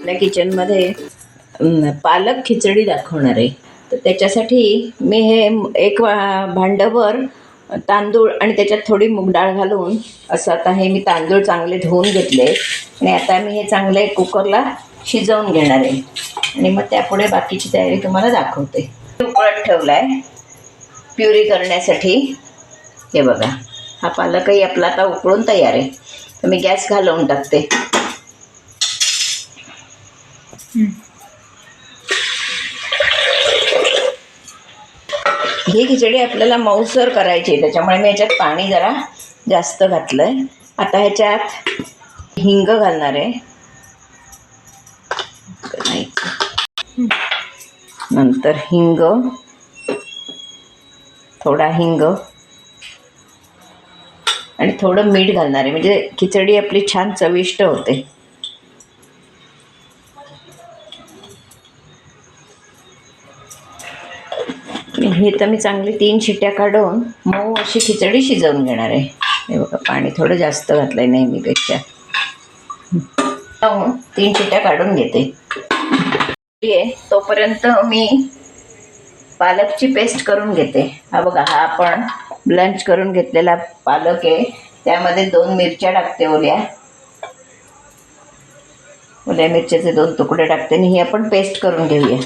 आपल्या किचनमध्ये पालक खिचडी दाखवणार आहे. तर त्याच्यासाठी मी हे एक वा- भांडंभर तांदूळ आणि त्याच्यात थोडी मूग डाळ घालून असं आता हे मी तांदूळ चांगले धुवून घेतले आणि आता मी हे चांगले कुकरला शिजवून घेणार आहे. आणि मग त्यापुढे बाकीची तयारी तुम्हाला दाखवते. उकळत ठेवला आहे प्युरी करण्यासाठी. हे बघा हा पालकही आपला आता उकळून तयार आहे. तर मी गॅस घालवून टाकते. ही खिचडी आपल्याला मऊसर करायची आहे. त्याच्यामुळे मी याच्यात पाणी जरा जास्त घातलं आहे आता ह्याच्यात हिंग घालणार आहे. नाही. नंतर हिंग. थोडा हिंग. आणि थोडं मीठ घालणार आहे. म्हणजे खिचडी आपली छान चविष्ट होते. हे तर मी चांगली तीन शिट्ट्या काढून मऊ अशी खिचडी शिजवून घेणार आहे. हे बघा पाणी थोडं जास्त घातलं आहे नेहमीपेक्षा. लावून तीन शिट्ट्या काढून घेते. ये तोपर्यंत मी पालकची पेस्ट करून घेते. हा बघा हा आपण ब्लंच करून घेतलेला पालक आहे. त्यामध्ये दोन मिरच्या टाकते ओल्या. ओल्या मिरच्याचे दोन तुकडे टाकते आणि ही आपण पेस्ट करून घेऊया.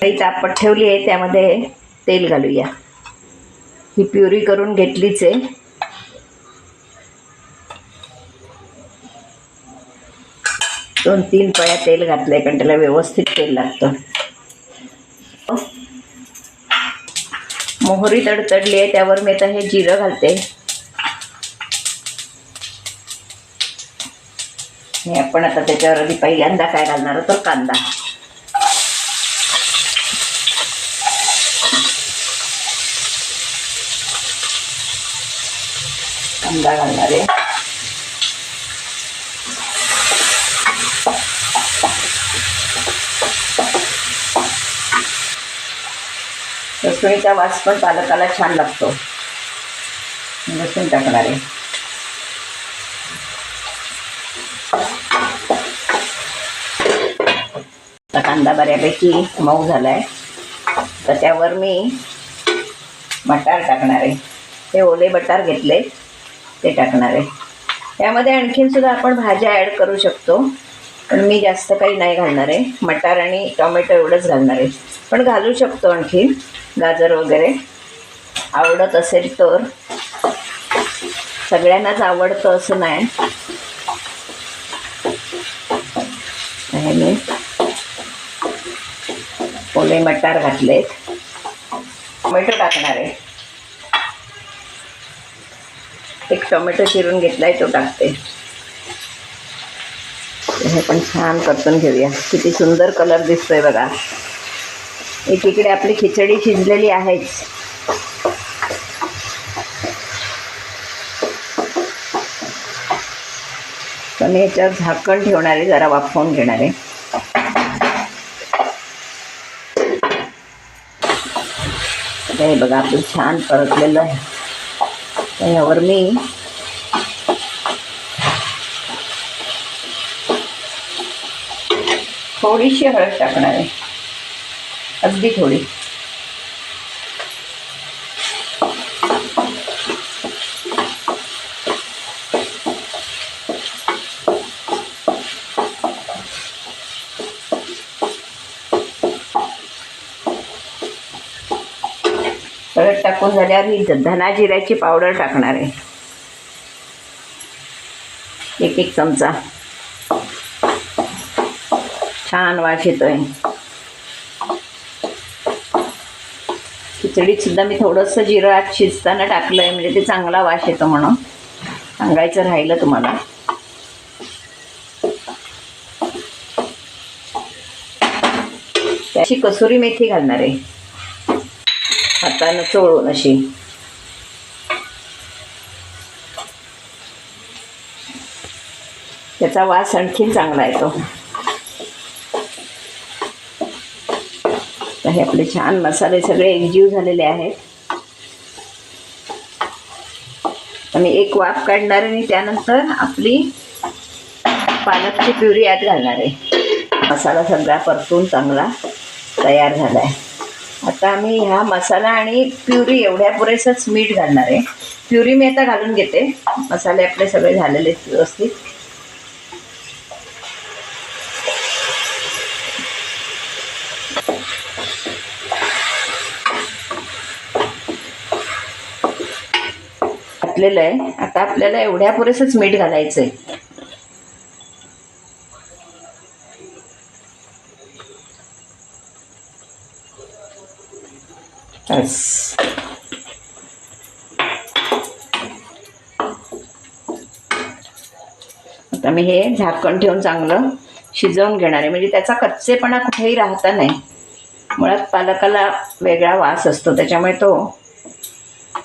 काही तापट ठेवली आहे त्यामध्ये तेल घालूया. ही प्युरी करून घेतलीच आहे. दोन तीन पळ्या तेल घातलंय कारण त्याला व्यवस्थित तेल लागतं. मोहरी तडतडली आहे त्यावर मी आता हे जिरं घालते. आणि आपण आता त्याच्यावर आधी पहिल्यांदा काय घालणार तर कांदा. कांदा घालणार आहे लसणीचा वास पण पालकाला छान लागतो लसूण टाकणार आहे आता कांदा बऱ्यापैकी मऊ झाला आहे तर त्यावर मी मटार टाकणार आहे. हे ओले बटार घेतले. ते टाकणार आहे. त्यामध्ये आणखीन सुद्धा आपण भाज्या ॲड करू शकतो. पण मी जास्त काही नाही घालणार आहे. मटार आणि टोमॅटो एवढंच घालणार आहे. पण घालू शकतो आणखीन. गाजर वगैरे. आवडत असेल तर. सगळ्यांनाच आवडतं असं नाही. मी ओले मटार घातलेत. टोमॅटो टाकणार आहे. एक टोमॅटो चिरून घेतलाय तो टाकते. हे पण छान परतून घेऊया. किती सुंदर कलर दिसतोय बघा. एकीकडे आपली खिचडी शिजलेली आहेच. पण याच्यात झाकण ठेवणारे जरा वाफवून घेणारे. हे बघा आपलं छान परतलेलं आहे. यावर मी थोडीशी हळद टाकणार आहे. अगदी थोडी. हळद टाकून झाल्यावर ही धना जिऱ्याची पावडर टाकणार आहे. एक एक चमचा. छान वास येतोय. खिचडीत सुद्धा मी थोडंसं जिरं आत शिजताना टाकलंय म्हणजे ते चांगला वास येतो म्हणून. सांगायचं राहिलं तुम्हाला. त्याची कसुरी मेथी घालणार आहे. हातानं चोळून अशी. त्याचा वास आणखीन चांगला येतो. हे आपले छान मसाले सगळे एकजीव झालेले आहेत. आणि एक वाफ काढणार आणि त्यानंतर आपली पालकची प्युरी यात घालणार आहे. मसाला सगळा परतून चांगला तयार झाला आहे आता आम्ही ह्या मसाला आणि प्युरी एवढ्या पुरेसंच मीठ घालणार आहे. प्युरी मी आता घालून घेते. मसाले आपले सगळे झालेले व्यवस्थित. घातलेलं आहे. आता आपल्याला एवढ्या पुरेसंच मीठ घालायचं आहे बस आता मी हे झाकण ठेवून चांगलं शिजवून घेणार आहे. म्हणजे त्याचा कच्चेपणा कुठेही राहता नाही. मुळात पालकाला वेगळा वास असतो त्याच्यामुळे तो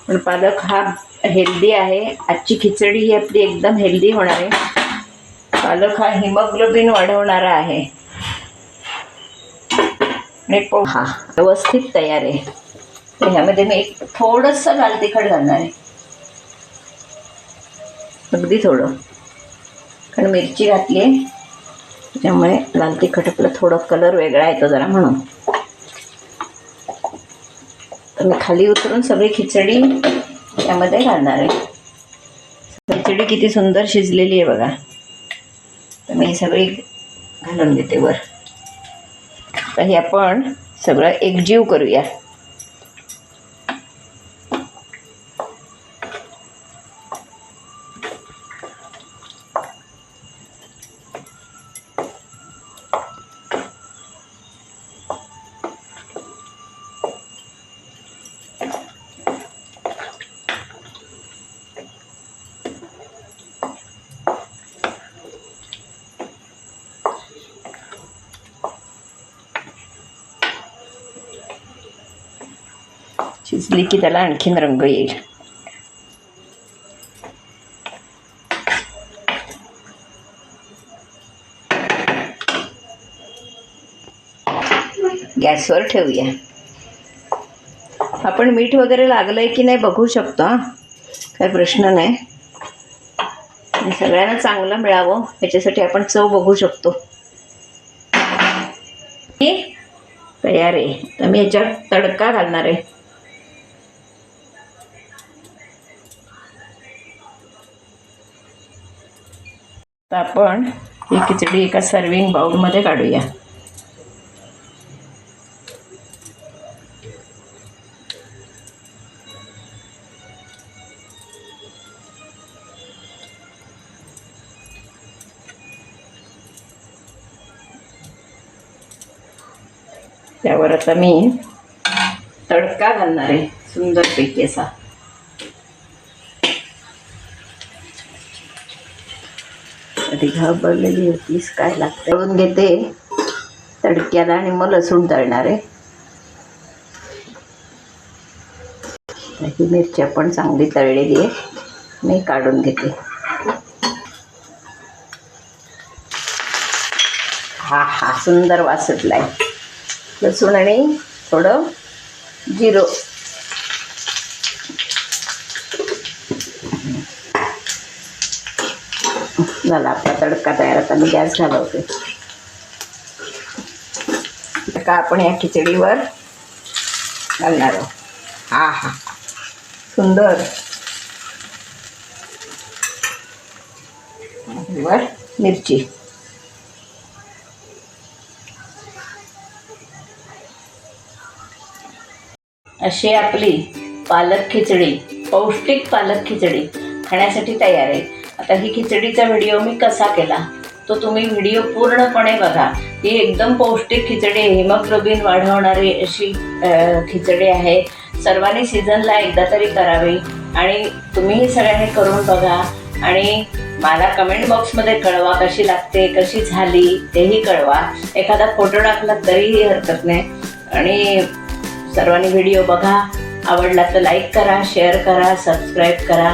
पण पालक हा हेल्दी आहे. आजची खिचडी ही आपली एकदम हेल्दी होणार आहे. पालक हा हिमोग्लोबिन वाढवणारा आहे. आणि पोहा व्यवस्थित तयार आहे. तर ह्यामध्ये मी एक थोडंसं लाल तिखट घालणार आहे. अगदी थोडं. कारण मिरची घातली आहे. त्याच्यामुळे लाल तिखट आपलं थोडं कलर वेगळा येतो जरा म्हणून. तर मी खाली उतरून सगळी खिचडी यामध्ये घालणार आहे. खिचडी किती सुंदर शिजलेली आहे बघा. तर मी ही सगळी घालून देते वर. तर हे आपण सगळं एकजीव करूया. शिजली की त्याला आणखीन रंग येईल. गॅसवर ठेवूया. आपण मीठ वगैरे लागलंय की नाही बघू शकतो हा? काही प्रश्न नाही. सगळ्यांना चांगलं मिळावं याच्यासाठी आपण चव बघू शकतो. तयार आहे. तर मी याच्यात तडका घालणार आहे. तर आपण ही खिचडी एका सर्विंग बाउलमध्ये काढूया. त्यावर आता मी तडका घालणार आहे सुंदरपैकी असा. अर्धी घाबरलेली होतीस काय लागतं तळून घेते. तडक्याला आणि मग लसूण तळणार आहे. ही मिरच्या पण चांगली तळलेली आहे. मी काढून घेते. हा हा सुंदर वास आहे लसूण आणि थोडं जिरं. झाला. आपला तडका तयार आता मी गॅस घालवते. का आपण या खिचडीवर घालणार आहोत? हा हा. सुंदर. वर मिरची. अशी आपली पालक खिचडी पौष्टिक पालक खिचडी खाण्यासाठी तयार आहे. आता ही खिचडीचा व्हिडिओ मी कसा केला? तो तुम्ही व्हिडिओ पूर्णपणे बघा. ही एकदम पौष्टिक खिचडी हिमोग्लोबिन वाढवणारी अशी खिचडी आहे. सर्वांनी सीझनला एकदा तरी करावी. आणि तुम्हीही सगळ्यांनी करून बघा. आणि मला कमेंट बॉक्समध्ये कळवा कशी लागते कशी झाली तेही कळवा. एखादा फोटो टाकला तरीही हरकत नाही. आणि सर्वांनी व्हिडिओ बघा. आवडला तर लाईक करा शेअर करा सबस्क्राईब करा.